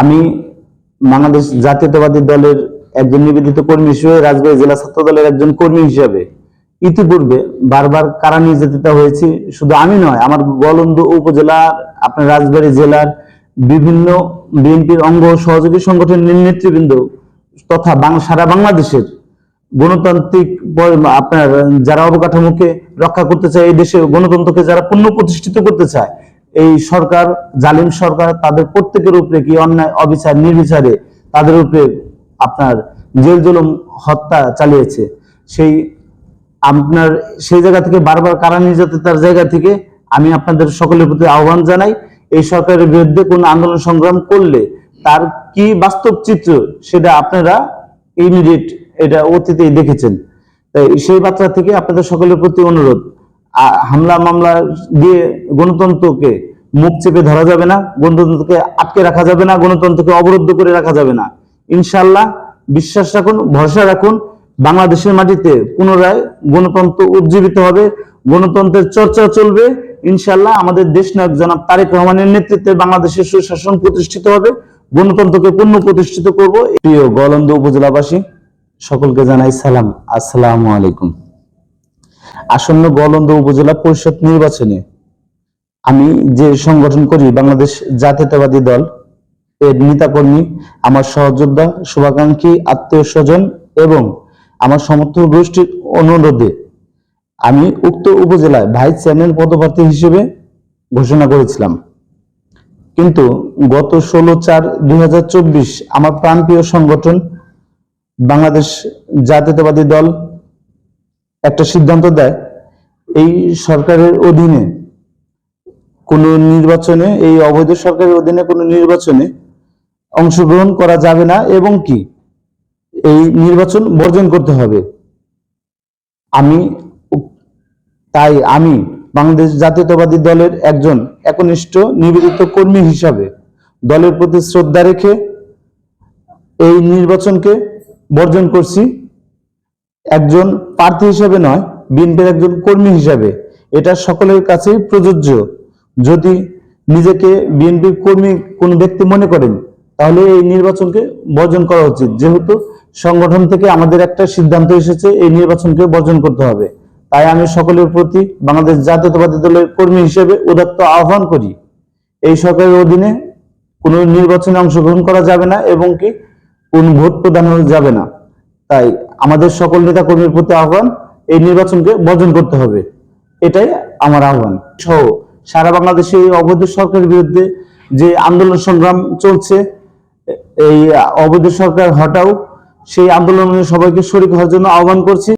আমি বাংলাদেশ জাতীয়তাবাদী দলের একজন নিবেদিত কর্মী হিসেবে, রাজবাড়ী জেলা ছাত্র দলের একজন কর্মী হিসেবে ইতিপূর্বে বারবার কারা নির্যাতিত হয়েছি শুধু আমি নয়, আমার গলন্দ উপজেলা আপনার রাজবাড়ী জেলার বিভিন্ন বিএনপির অঙ্গ সহযোগী সংগঠনের নেতৃবৃন্দ তথা সারা বাংলাদেশের গণতান্ত্রিক আপনার যারা অবকাঠামোকে রক্ষা করতে চায়, এই দেশে গণতন্ত্রকে যারা পুনঃ প্রতিষ্ঠিত করতে চায় এই সরকার, জালিম সরকার তাদের প্রত্যেকের উপরে কি অন্যায়, অবিচার, নির্বিচারে তাদের উপরে আপনার জেল জুলুম, হত্যা চালিয়েছে? সেই আপনার, সেই জায়গা থেকে বারবার কারা নির্যাতিতার জায়গা থেকে আমি আপনাদের সকলের প্রতি আহ্বান জানাই, এই সরকারের বিরুদ্ধে কোন আন্দোলন সংগ্রাম করলে তার কি বাস্তব চিত্র সেটা আপনারা ইমিডিয়েট এটা অতীতেই দেখেছেন। তাই সেই মাত্রা থেকে আপনাদের সকলের প্রতি অনুরোধ। হামলা মামলা দিয়ে গণতন্ত্রকে মুখ চেপে ধরা যাবে না, গণতন্ত্রকে আটকে রাখা যাবে না, গণতন্ত্রকে অবরুদ্ধ করে রাখা যাবে না। ইনশাল্লাহ বিশ্বাস রাখুন, ভরসা রাখুন, বাংলাদেশের মাটিতে পুনরায় গণতন্ত্র উজ্জীবিত হবে, গণতন্ত্রের চর্চা চলবে। ইনশাল্লাহ আমাদের দেশ নায়ক জনাব তারেক রহমানের নেতৃত্বে বাংলাদেশের সুশাসন প্রতিষ্ঠিত হবে, গণতন্ত্রকে পূর্ণ প্রতিষ্ঠিত করব। প্রিয় গলন্দ উপজেলাবাসী, সকলকে জানাই সালাম। আসসালামু আলাইকুম। আসন্ন গলন্দ উপজেলা পরিষদ নির্বাচনে আমি যে সংগঠন করি, বাংলাদেশ জাতীয়তাবাদী দল, এর নেতাকর্মী, আমার সহযোদ্ধা, শুভাকাঙ্ক্ষী, আত্মীয় স্বজন এবং আমার সমর্থক গোষ্ঠীর অনুরোধে আমি উক্ত উপজেলায় ভাইস চেয়ারম্যান পদপ্রার্থী হিসেবে ঘোষণা করেছিলাম। কিন্তু গত ষোলো চার দুই আমার প্রাণপ্রিয় সংগঠন বাংলাদেশ জাতীয়তাবাদী দল একটা সিদ্ধান্ত দেয়, এই সরকারের অধীনে কোন নির্বাচনে, এই অবৈধ সরকারের অধীনে কোনো নির্বাচনে অংশগ্রহণ করা যাবে না এবং কি? এই নির্বাচন বর্জন করতে হবে। আমি তাই আমি বাংলাদেশ জাতীয়তাবাদী দলের একজন একনিষ্ঠ, নিবেদিত কর্মী হিসাবে দলের প্রতি শ্রদ্ধা রেখে এই নির্বাচনকে বর্জন করছি। একজন প্রার্থী হিসেবে নয়, বিএনপির একজন কর্মী হিসাবে। এটা সকলের কাছেই প্রযোজ্য। যদি নিজেকে বিএনপির কর্মী কোন ব্যক্তি মনে করেন, তাহলে এই নির্বাচনকে বর্জন করা উচিত। যেহেতু সংগঠন থেকে আমাদের একটা সিদ্ধান্ত এসেছে, এই নির্বাচনকে বর্জন করতে হবে। তাই আমি সকলের প্রতি বাংলাদেশ জাতীয়তাবাদী দলের কর্মী হিসেবে উদাত্ত আহ্বান করি। এই সরকারের অধীনে কোনো নির্বাচনে অংশগ্রহণ করা যাবে না এবং কি কোন ভোট প্রদান যাবে না। তাই আমাদের সকল নেতা কর্মীর প্রতি আহ্বান, এই নির্বাচনকে বর্জন করতে হবে। এটাই আমার আহ্বান। সহ, সারা বাংলাদেশে এই অবৈধ সরকারের বিরুদ্ধে যে আন্দোলন সংগ্রাম চলছে, এই অবৈধ সরকার হটাও সেই আন্দোলনে সবাইকে শরিক হওয়ার জন্য আহ্বান করছি।